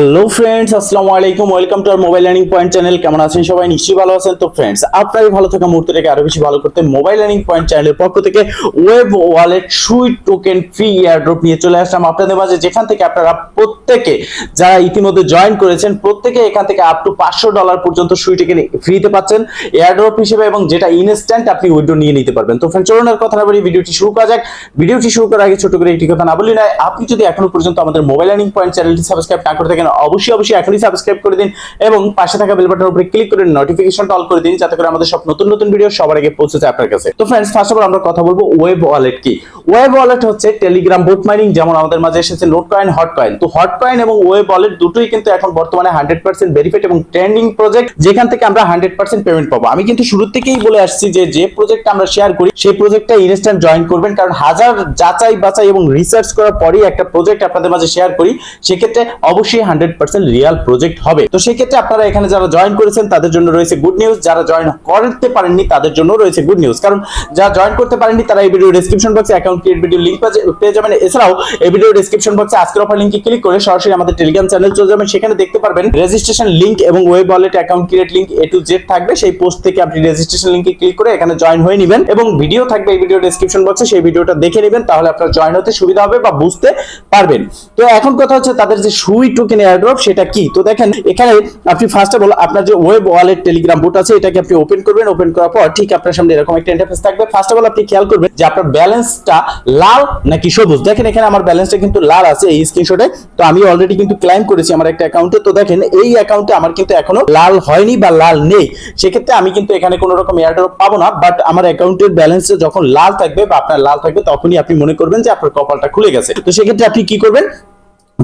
Hello friends আসসালামু আলাইকুম welcome to our mobile learning point channel কেমন আছেন সবাই? নিশ্চয়ই ভালো আছেন। তো ফ্রেন্ডস আপনারই ভালো থাকা মুহূর্তটাকে আরও বেশি ভালো করতে মোবাইল লার্নিং পয়েন্ট চ্যানেলের পক্ষ থেকে web wallet sweet token free airdrop নিয়ে চলে আসলাম আপনাদের মাঝে, যেখান থেকে আপনারা প্রত্যেকে যারা ইতিমধ্যে জয়েন করেছেন, প্রত্যেকে এখান থেকে আপ টু পাঁচশো ডলার পর্যন্ত সুই টোকেন ফ্রিতে পাচ্ছেন। এয়ারড্রপ হিসেবে এবং যেটা ইনস্ট্যান্ট আপনি উইড্রো নিয়ে নিতে পারবেন। তো ফ্রেন্ড চলুন আর কথা না বলি ভিডিওটি শুরু করা যাক। ভিডিওটি শুরু করার আগে ছোট করে একটি কথা না বলি না আপনি যদি এখনও পর্যন্ত আমাদের মোবাইল লার্নিং পয়েন্ট চ্যানেলটি সাবস্ক্রাইব না করে থাকেন অবশ্যই অবশ্যই এখনই সাবস্ক্রাইব করে দিন এবং পাশে থাকা বেল বাটনের উপরে ক্লিক করে নোটিফিকেশনটা অল করে দিন যাতে করে আমাদের সব নতুন নতুন ভিডিও সবার আগে পৌঁছে যায় আপনার কাছে। তো ফ্রেন্ডস ফার্স্ট অফ অল আমরা কথা বলব ওয়েব ওয়ালেট কি? ওয়েব ওয়ালেট হচ্ছে টেলিগ্রাম বোট মাইনিং যেমন আমাদের মাঝে এসেছে নোট কয়েন হট কয়েন তো হট কয়েন এবং ওয়েব ওয়ালেট দুটোই কিন্তু এখন বর্তমানে হান্ড্রেড পার্সেন্ট ভেরিফাইড এবং ট্রেন্ডিং প্রজেক্ট যেখান থেকে আমরা হান্ড্রেড পার্সেন্ট পেমেন্ট পাবো। আমি কিন্তু শুরু থেকেই বলে আসছি যে যে প্রজেক্ট আমরা শেয়ার করি, সেই প্রজেক্টটা ইনস্ট্যান্ট জয়েন করবেন। কারণ হাজার যাচাই বাছাই এবং রিসার্চ করার পরেই একটা প্রজেক্ট আপনাদের মাঝে শেয়ার করি। সেক্ষেত্রে অবশ্যই হান্ড্রেড পার্সেন্ট রিয়াল প্রজেক্ট হবে। তো সেক্ষেত্রে আপনারা এখানে যারা জয়েন করেছেন, তাদের জন্য রয়েছে গুড নিউজ যারা জয়েন করতে পারেননি, তাদের জন্য রয়েছে গুড নিউজ কারণ যারা জয়েন করতে পারেননি, তারা এই ভিডিও ডেসক্রিপশন বক্সে অ্যাকাউন্ট ক্রিয়েট ভিডিও লিংক পেয়ে যাবেন। এছাড়াও, এই ভিডিও ডেসক্রিপশন বক্সে আজকের অফার লিংকে ক্লিক করে সরাসরি আমাদের টেলিগ্রাম চ্যানেল চলে যাবেন। সেখানে দেখতে পারবেন রেজিস্ট্রেশন লিংক এবং web wallet account create link A to Z থাকবে। সেই পোস্ট থেকে আপনি রেজিস্ট্রেশন লিংকে ক্লিক করে এখানে জয়েন হয়ে নেবেন এবং ভিডিও থাকবে এই ভিডিও ডেসক্রিপশন বক্সে সেই ভিডিওটা দেখে নেবেন, তাহলে আপনার জয়েন হতে সুবিধা হবে বা বুঝতে পারবেন। তো এখন কথা হচ্ছে তাদের যে সুই টোকেন এয়ারড্রপ সেটা কি? তো দেখেন, এখানে আপনি ফার্স্ট অফ অল আপনার যে ওয়েব ওয়ালেট টেলিগ্রাম বুট আছে, এটাকে আপনি ওপেন করবেন। ওপেন করার পর ঠিক আপনার সামনে এরকম একটা ইন্টারফেস থাকবে। ফার্স্ট অফ অল আপনি খেয়াল করবেন যে আপনার ব্যালেন্সটা লাল নাকি সবুজ? দেখেন, এখানে আমার ব্যালেন্সটা কিন্তু লাল আছে এই স্ক্রিনশটে তো আমি অলরেডি কিন্তু ক্লাইম করেছি আমার একটা অ্যাকাউন্টে তো দেখেন, এই অ্যাকাউন্টে আমার কিন্তু এখনও লাল হয়নি বা লাল নেই। সেক্ষেত্রে আমি কিন্তু এখানে কোনো রকম এয়ারড্রপ পাবো না। বাট আমার অ্যাকাউন্টের ব্যালেন্স যখন লাল থাকবে বা আপনার লাল থাকবে, তখনই আপনি মনে করবেন যে আপনার কপালটা খুলে গেছে। তো সেক্ষেত্রে আপনি কি করবেন?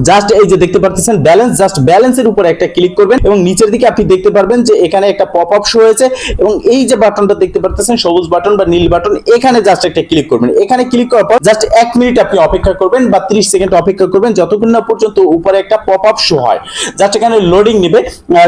জাস্ট এই যে দেখতে পাচ্ছেন ব্যালেন্স জাস্ট ব্যালেন্সের উপরে একটা ক্লিক করবেন এবং নিচের দিকে আপনি দেখতে পারবেন যে এখানে একটা পপ আপ শো হয়েছে এবং এই যে বাটনটা দেখতে পাচ্ছেন সবুজ বাটন বা নীল বাটন এখানে জাস্ট একটা ক্লিক করবেন। এখানে ক্লিক করার পর জাস্ট এক মিনিট আপনি অপেক্ষা করবেন বা 30 সেকেন্ড অপেক্ষা করবেন যতক্ষণ না পর্যন্ত উপরে একটা পপ আপ শো হয়। জাস্ট এখানে লোডিং নেবে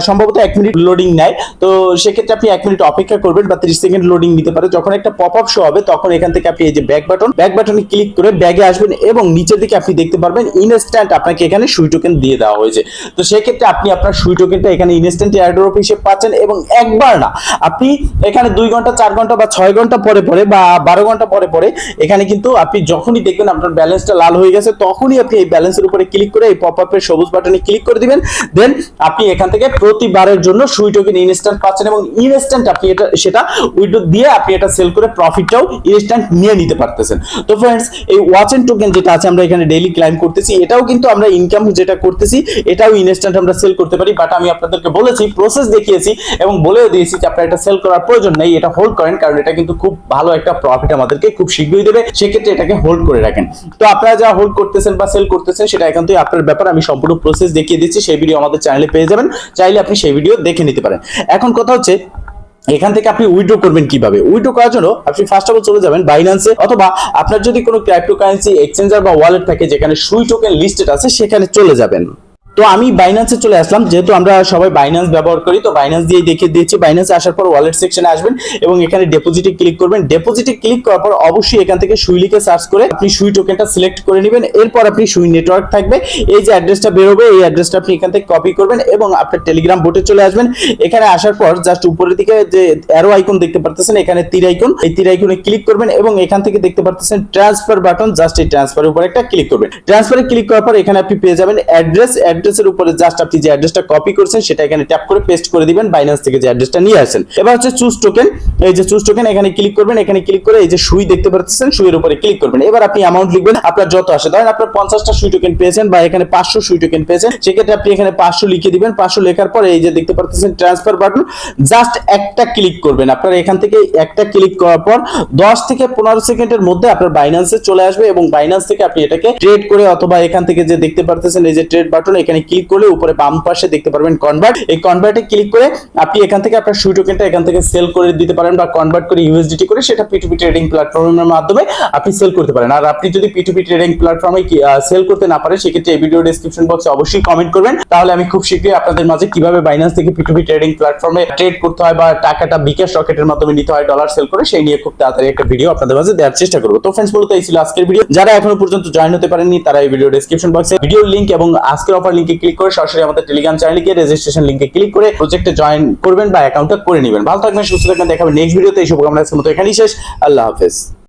সম্ভবত এক মিনিট লোডিং নেয়। তো সেক্ষেত্রে আপনি এক মিনিট অপেক্ষা করবেন বা 30 সেকেন্ড লোডিং নিতে পারে। যখন একটা পপ আপ শো হবে, তখন এখান থেকে আপনি এই যে ব্যাক বাটন ব্যাক বাটনে ক্লিক করে ব্যাগে আসবেন এবং নিচের দিকে আপনি দেখতে পারবেন ইনস্ট্যান্ট আপনাকে এখানে সুই টোকেন দিয়ে দেওয়া হয়েছে। তো সেক্ষেত্রে আপনি আপনার সুই টোকেনটা এখানে ইনস্ট্যান্ট এয়ারড্রপ হিসেবে পাচ্ছেন এবং একবার না, আপনি এখানে দুই ঘণ্টা, চার ঘণ্টা বা ছয় ঘণ্টা পরে পরে বা বারো ঘণ্টা পরে পরে এখানে কিন্তু আপনি যখনই দেখবেন আপনার ব্যালেন্সটা লাল হয়ে গেছে, তখনই আপনি এই ব্যালেন্সের উপরে ক্লিক করে এই পপ আপের সবুজ বাটনে ক্লিক করে দিবেন। দেন আপনি এখান থেকে প্রতিবারের জন্য সুই টোকেন ইনস্ট্যান্ট পাচ্ছেন এবং ইনস্ট্যান্ট আপনি এটা, সেটা উইডো দিয়ে আপনি এটা সেল করে প্রফিটটাও ইনস্ট্যান্ট নিয়ে নিতে পারতেছেন। তো ফ্রেন্ডস এই ওয়াচ এন্ড টোকেন যেটা আছে আমরা এখানে ডেইলি ক্লাইম করতেছি, এটাও কিন্তু আমরা ইনকাম যেটা করতেছি, এটাও ইনস্ট্যান্ট আমরা সেল করতে পারি বাট আমি আপনাদেরকে বলেছি প্রসেস দেখিয়েছি এবং বলেও দিয়েছি যে আপনার এটা সেল করার প্রয়োজন নেই, এটা হোল্ড করেন, কারণ এটা কিন্তু খুব ভালো একটা প্রফিট আমাদেরকে খুব শীঘ্রই দেবে, সেক্ষেত্রে এটাকে হোল্ড করে রাখেন। তো আপনারা যা হোল্ড করতেছেন বা সেল করতেছেন, সেটা থেকে আপনার ব্যাপার, আমি সম্পূর্ণ প্রসেস দেখিয়ে দিচ্ছি, সেই ভিডিও আমাদের চ্যানেলে পেয়ে যাবেন, চাইলে আপনি সেই ভিডিও দেখে নিতে পারেন। এখন কথা হচ্ছে এখান থেকে আপনি উইড্রো করবেন কীভাবে? উইড্রো করার জন্য আপনি ফার্স্ট অফ অল চলে যাবেন বাইন্যান্সে অথবা আপনার যদি কোনো ক্রিপ্টোকারেন্সি এক্সচেঞ্জার বা ওয়ালেট থাকে যেখানে সুই টোকেন লিস্টেড আছে, সেখানে চলে যাবেন। তো আমি বাইন্যান্সে চলে আসলাম, যেহেতু আমরা সবাই বাইন্যান্স ব্যবহার করি, তো বাইন্যান্স দিয়ে দেখিয়ে দিয়েছি। বাইন্যান্সে আসার পর ওয়ালেট সেকশনে আসবেন এবং এখানে ডেপোজিটে ক্লিক করবেন। ডেপোজিটে ক্লিক করার পর অবশ্যই এখান থেকে সুই লিখে সার্চ করে আপনি সুই টোকেনটা সিলেক্ট করে নেবেন। এরপর আপনি সুই নেটওয়ার্ক থাকবে। এই যে অ্যাড্রেসটা বেরোবে, এই অ্যাড্রেসটা আপনি এখান থেকে কপি করবেন এবং আপনার টেলিগ্রাম বোটে চলে আসবেন। এখানে আসার পর জাস্ট উপরের দিকে যে অ্যারো আইকন দেখতে পারতেছেন, এখানে তীর আইকন এই তীর আইকনে ক্লিক করবেন এবং এখান থেকে দেখতে পারতেছেন ট্রান্সফার বাটন জাস্ট এই ট্রান্সফারের উপর একটা ক্লিক করবেন। ট্রান্সফারে ক্লিক করার পর এখানে আপনি পেয়ে যাবেন অ্যাড্রেস অ্যাড্রেসের উপরে জাস্ট আপনি যে অ্যাড্রেসটা কপি করছেন, সেটা এখানে ট্যাপ করে পেস্ট করে দিবেন বাইন্যান্স থেকে যে অ্যাড্রেসটা নিয়ে আসেন। এবার হচ্ছে চুজ টোকেন এই যে চুজ টোকেন এখানে ক্লিক করবেন, এখানে ক্লিক করে এই যে সুই দেখতে পাচ্ছেন, সুইয়ের উপরে ক্লিক করবেন। এবার আপনি অ্যামাউন্ট লিখবেন, আপনার যত আসে, ধরেন আপনার পঞ্চাশটা সুই টোকেন পেয়েছেন বা এখানে পাঁচশো সুই টোকেন পেয়েছেন, সেক্ষেত্রে আপনি এখানে পাঁচশো লিখে দিবেন, পাঁচশো লেখার পরে এই যে দেখতে পাচ্ছেন ট্রান্সফার বাটন জাস্ট একটা ক্লিক করবেন। আপনার এখান থেকে একটা ক্লিক করার পর দশ থেকে পনেরো সেকেন্ডের মধ্যে আপনার বাইন্যান্সে চলে আসবে এবং বাইন্যান্স থেকে আপনি এটাকে ট্রেড করে অথবা এখান থেকে যে দেখতে পারতেছেন এই যে ট্রেড বাটন এখানে ক্লিক করলে উপরে বাম পাশে দেখতে পারবেন কনভার্ট এই কনভার্টে ক্লিক করে আপনি এখান থেকে আপনার সুই টোকেনটা এখান থেকে সেল করে দিতে পারেন বা কনভার্ট করে ইউএসডিটি করে সেটা পিটুপি ট্রেডিং প্ল্যাটফর্মের মাধ্যমে আপনি সেল করতে পারেন। আর আপনি যদি পিটুপি ট্রেডিং প্ল্যাটফর্মে সেল করতে না পারেন, সেক্ষেত্রে এই ভিডিও ডেসক্রিপশন বক্সে অবশ্যই কমেন্ট করবেন। তাহলে আমি খুব শীঘ্রই আপনাদের মাঝে কীভাবে বাইন্যান্স থেকে পিটুপি ট্রেডিং প্ল্যাটফর্মে ট্রেড করতে হয় বা টাকাটা বিকাশ রকেটের মাধ্যমে নিতে হয় ডলার সেল করে, সেই নিয়ে খুব তাড়াতাড়ি একটা ভিডিও আপনাদের মাঝে দেওয়ার চেষ্টা করব। তো ফ্রেন্ডস বলতে এই ছিল আজকের ভিডিও যারা এখনও পর্যন্ত জয়েন হতে পারেননি, তারা এই ভিডিও ডেসক্রিপশন বক্সে ভিডিও লিঙ্ক এবং আজকের অফার লিঙ্কে ক্লিক করে সরাসরি আমাদের টেলিগ্রাম চ্যানেল গিয়ে রেজিস্ট্রেশন লিঙ্কে ক্লিক করে প্রজেক্টে জয়েন করবেন বা অ্যাকাউন্টটা করে নেবেন। ভালো থাকবেন, সুস্থ থাকবেন দেখাবেন নেক্সট ভিডিওতে এই শুভকামনা আজকের মতো এখানেই শেষ। আল্লাহ হাফেজ।